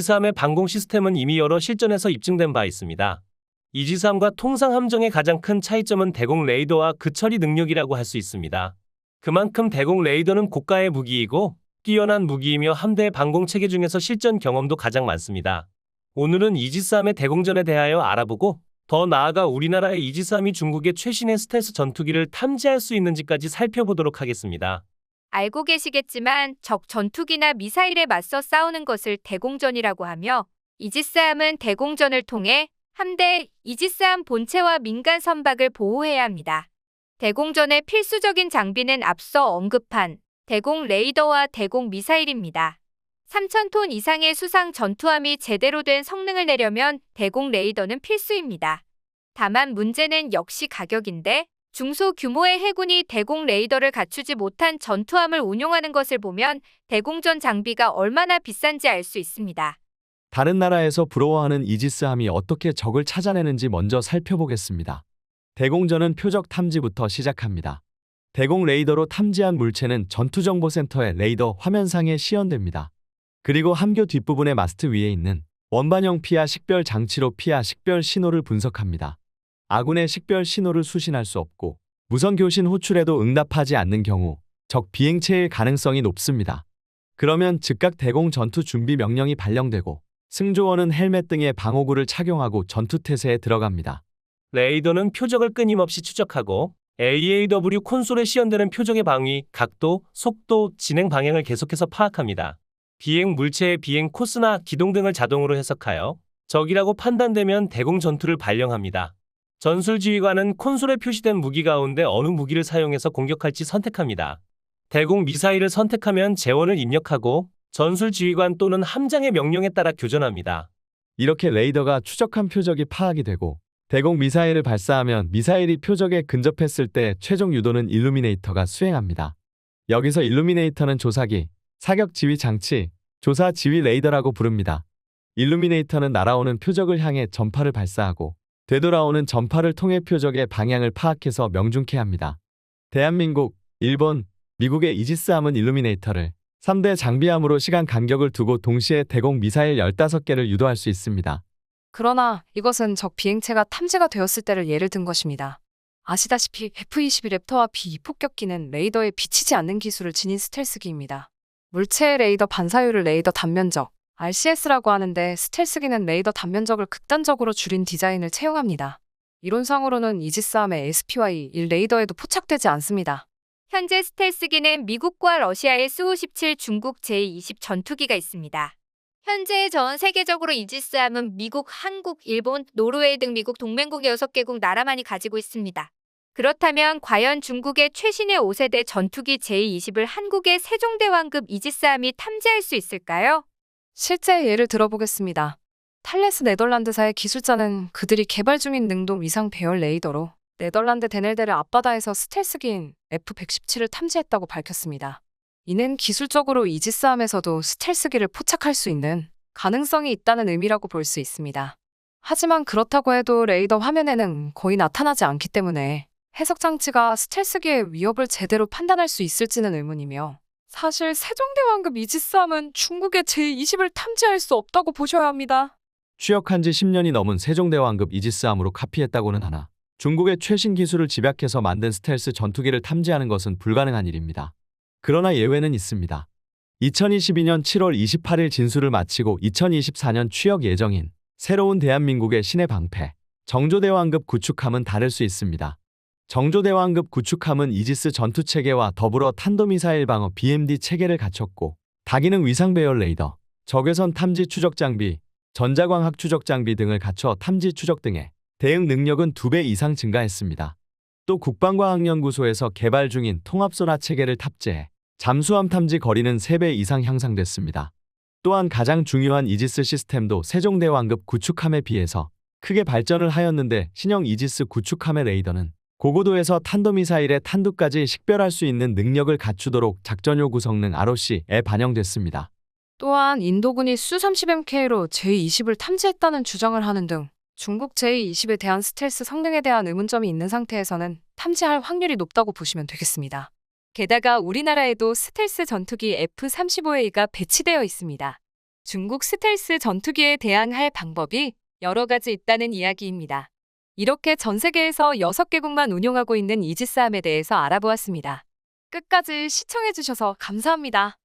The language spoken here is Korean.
이지스함의 방공 시스템은 이미 여러 실전에서 입증된 바 있습니다. 이지스함과 통상 함정의 가장 큰 차이점은 대공 레이더와 그 처리 능력이라고 할 수 있습니다. 그만큼 대공 레이더는 고가의 무기이고 뛰어난 무기이며 함대의 방공 체계 중에서 실전 경험도 가장 많습니다. 오늘은 이지스함의 대공전에 대하여 알아보고 더 나아가 우리나라의 이지스함이 중국의 최신의 스텔스 전투기를 탐지할 수 있는지까지 살펴보도록 하겠습니다. 알고 계시겠지만 적 전투기나 미사일에 맞서 싸우는 것을 대공전이라고 하며 이지스함은 대공전을 통해 함대 이지스함 본체와 민간 선박을 보호해야 합니다. 대공전의 필수적인 장비는 앞서 언급한 대공 레이더와 대공 미사일입니다. 3,000톤 이상의 수상 전투함이 제대로 된 성능을 내려면 대공 레이더는 필수입니다. 다만 문제는 역시 가격인데 중소 규모의 해군이 대공 레이더를 갖추지 못한 전투함을 운용하는 것을 보면 대공전 장비가 얼마나 비싼지 알 수 있습니다. 다른 나라에서 부러워하는 이지스함이 어떻게 적을 찾아내는지 먼저 살펴보겠습니다. 대공전은 표적 탐지부터 시작합니다. 대공 레이더로 탐지한 물체는 전투정보센터의 레이더 화면상에 시연됩니다. 그리고 함교 뒷부분의 마스트 위에 있는 원반형 피하 식별 장치로 피하 식별 신호를 분석합니다. 아군의 식별 신호를 수신할 수 없고 무선 교신 호출에도 응답하지 않는 경우 적 비행체일 가능성이 높습니다. 그러면 즉각 대공 전투 준비 명령이 발령되고 승조원은 헬멧 등의 방호구를 착용하고 전투 태세에 들어갑니다. 레이더는 표적을 끊임없이 추적하고 AAW 콘솔에 시연되는 표적의 방위, 각도, 속도, 진행 방향을 계속해서 파악합니다. 비행 물체의 비행 코스나 기동 등을 자동으로 해석하여 적이라고 판단되면 대공 전투를 발령합니다. 전술지휘관은 콘솔에 표시된 무기 가운데 어느 무기를 사용해서 공격할지 선택합니다. 대공 미사일을 선택하면 재원을 입력하고 전술지휘관 또는 함장의 명령에 따라 교전합니다. 이렇게 레이더가 추적한 표적이 파악이 되고 대공 미사일을 발사하면 미사일이 표적에 근접했을 때 최종 유도는 일루미네이터가 수행합니다. 여기서 일루미네이터는 조사기, 사격 지휘 장치, 조사 지휘 레이더라고 부릅니다. 일루미네이터는 날아오는 표적을 향해 전파를 발사하고 되돌아오는 전파를 통해 표적의 방향을 파악해서 명중케 합니다. 대한민국, 일본, 미국의 이지스함은 일루미네이터를 3대 장비함으로 시간 간격을 두고 동시에 대공 미사일 15개를 유도할 수 있습니다. 그러나 이것은 적 비행체가 탐지가 되었을 때를 예를 든 것입니다. 아시다시피 F-22 랩터와 B-2 폭격기는 레이더에 비치지 않는 기술을 지닌 스텔스기입니다. 물체의 레이더 반사율을 레이더 단면적, RCS라고 하는데 스텔스기는 레이더 단면적을 극단적으로 줄인 디자인을 채용합니다. 이론상으로는 이지스함의 SPY-1 레이더에도 포착되지 않습니다. 현재 스텔스기는 미국과 러시아의 수-57 중국 제-20 전투기가 있습니다. 현재 전 세계적으로 이지스함은 미국, 한국, 일본, 노르웨이 등 미국 동맹국 6개국 나라만이 가지고 있습니다. 그렇다면 과연 중국의 최신의 5세대 전투기 제-20을 한국의 세종대왕급 이지스함이 탐지할 수 있을까요? 실제 예를 들어보겠습니다. 탈레스 네덜란드사의 기술자는 그들이 개발 중인 능동 위상 배열 레이더로 네덜란드 데넬데르 앞바다에서 스텔스기인 F-117을 탐지했다고 밝혔습니다. 이는 기술적으로 이지스함에서도 스텔스기를 포착할 수 있는 가능성이 있다는 의미라고 볼 수 있습니다. 하지만 그렇다고 해도 레이더 화면에는 거의 나타나지 않기 때문에 해석 장치가 스텔스기의 위협을 제대로 판단할 수 있을지는 의문이며 사실 세종대왕급 이지스함은 중국의 제20을 탐지할 수 없다고 보셔야 합니다. 취역한 지 10년이 넘은 세종대왕급 이지스함으로 카피했다고는 하나 중국의 최신 기술을 집약해서 만든 스텔스 전투기를 탐지하는 것은 불가능한 일입니다. 그러나 예외는 있습니다. 2022년 7월 28일 진술을 마치고 2024년 취역 예정인 새로운 대한민국의 신의 방패 정조대왕급 구축함은 다를 수 있습니다. 정조대왕급 구축함은 이지스 전투 체계와 더불어 탄도미사일 방어 BMD 체계를 갖췄고 다기능 위상 배열 레이더, 적외선 탐지 추적 장비, 전자광학 추적 장비 등을 갖춰 탐지 추적 등의 대응 능력은 2배 이상 증가했습니다. 또 국방과학연구소에서 개발 중인 통합소나 체계를 탑재해 잠수함 탐지 거리는 3배 이상 향상됐습니다. 또한 가장 중요한 이지스 시스템도 세종대왕급 구축함에 비해서 크게 발전을 하였는데 신형 이지스 구축함의 레이더는 고고도에서 탄도미사일의 탄두까지 식별할 수 있는 능력을 갖추도록 작전 요구 성능 ROC에 반영됐습니다. 또한 인도군이 수-30MK로 제20을 탐지했다는 주장을 하는 등 중국 제20에 대한 스텔스 성능에 대한 의문점이 있는 상태에서는 탐지할 확률이 높다고 보시면 되겠습니다. 게다가 우리나라에도 스텔스 전투기 F-35A가 배치되어 있습니다. 중국 스텔스 전투기에 대항할 방법이 여러 가지 있다는 이야기입니다. 이렇게 전 세계에서 6개국만 운용하고 있는 이지스함에 대해서 알아보았습니다. 끝까지 시청해주셔서 감사합니다.